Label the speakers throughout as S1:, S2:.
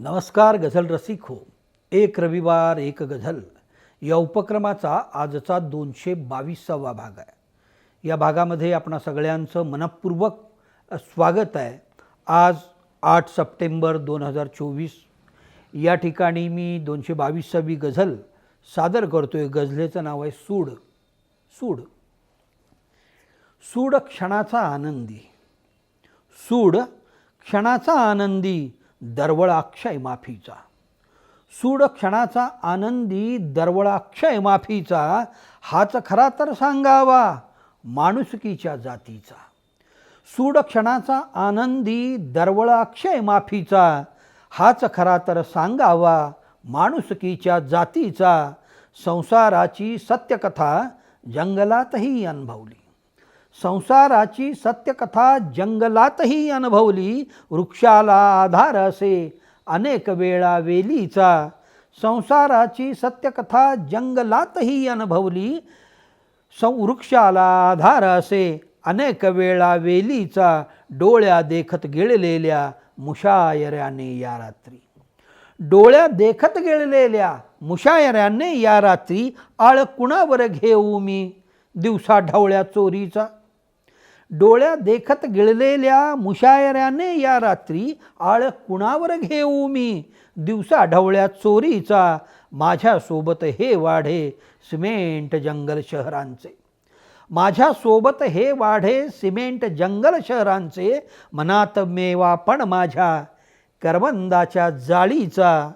S1: नमस्कार गझल रसिक हो. एक रविवार एक गझल. या उपक्रमाचा आजचा दोनशे बावीसावा भाग आहे. या भागामध्ये आपणा सगळ्यांचं मनपूर्वक स्वागत आहे. आज आठ सप्टेंबर दोन हजार चोवीस. या ठिकाणी मी दोनशे बावीसावी गझल सादर करतो आहे गझलेचं नाव आहे सूड. सूड. सूड क्षणाचा आनंदी. सूड क्षणाचा आनंदी दरवळाक्षय माफीचा सूड क्षणाचा आनंदी दरवळाक्षय माफीचा हाच खरा तर सांगावा माणुसकीच्या जातीचा. सूड क्षणाचा आनंदी दरवळाक्षय माफीचा हाच खरा तर सांगावा माणुसकीच्या जातीचा. संसाराची सत्यकथा जंगलातही अनुभवली. संसाराची सत्यकथा जंगलातही अनुभवली वृक्षाला आधार असे. अनेक वेळा वेलीचा संसाराची सत्यकथा जंगलातही अनुभवली सं वृक्षाला आधार असे. अनेक वेळा वेलीचा डोळ्या देखत गिळलेल्या मुशायऱ्याने या रात्री. डोळ्या देखत गिळलेल्या मुशायऱ्याने या रात्री आळ कुणावर घेऊ मी दिवसा ढवळ्या चोरीचा. डोळ्या देखत गिळलेल्या मुशायऱ्याने या रात्री आळ कुणावर घेऊ मी? दिवसा ढवळ्या चोरीचा माझ्यासोबत हे वाढे सिमेंट जंगल शहरांचे. माझ्यासोबत हे वाढे सिमेंट जंगल शहरांचे मनात मेवा पण माझ्या करवंदाच्या जाळीचा.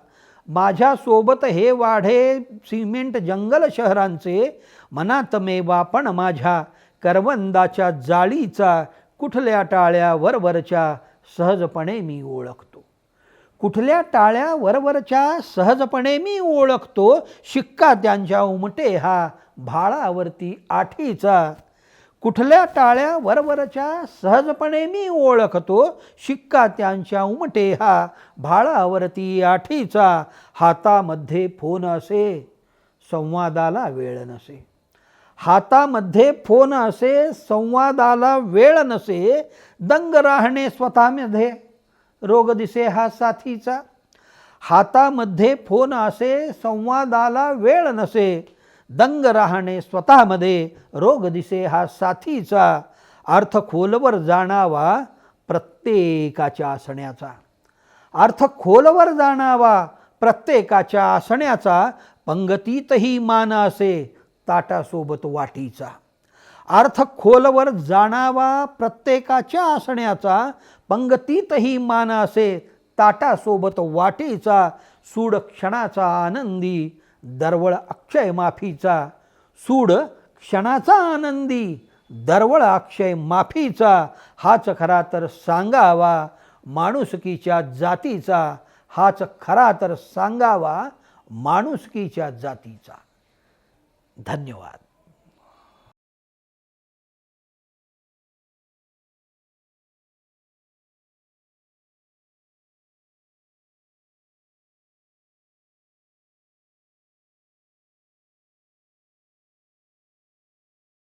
S1: माझ्यासोबत हे वाढे सिमेंट जंगल शहरांचे मनात मेवा पण माझ्या करवंदाच्या जाळीचा कुठल्या टाळ्या वरवरच्या सहजपणे मी ओळखतो? कुठल्या टाळ्या वरवरच्या सहजपणे मी ओळखतो? शिक्का त्यांच्या उमटे हा भाळावरती आठीचा. कुठल्या टाळ्या वरवरच्या सहजपणे मी ओळखतो? शिक्का त्यांच्या उमटे हा भाळावरती आठीचा. हातामध्ये फोन असे. संवादाला वेळ नसे. हातामध्ये फोन असे संवादाला वेळ नसे दंग राहणे स्वतःमध्ये. रोग दिसे हा साथीचा. हातामध्ये फोन असे संवादाला वेळ नसे दंग राहणे स्वतःमध्ये. रोग दिसे हा साथीचा. अर्थ खोलवर जाणावा प्रत्येकाच्या असण्याचा. अर्थ खोलवर जाणावा प्रत्येकाच्या असण्याचा. पंगतीतही मान असे ताटासोबत वाटीचा. अर्थ खोलवर जाणावा प्रत्येकाच्या असण्याचा पंगतीतही मान असे ताटासोबत वाटीचा सूड क्षणाचा आनंदी दरवळ अक्षय माफीचा. सूड क्षणाचा आनंदी दरवळ अक्षय माफीचा. हाच खरा तर सांगावा माणुसकीच्या जातीचा. हाच खरा तर सांगावा माणुसकीच्या जातीचा. धन्यवाद.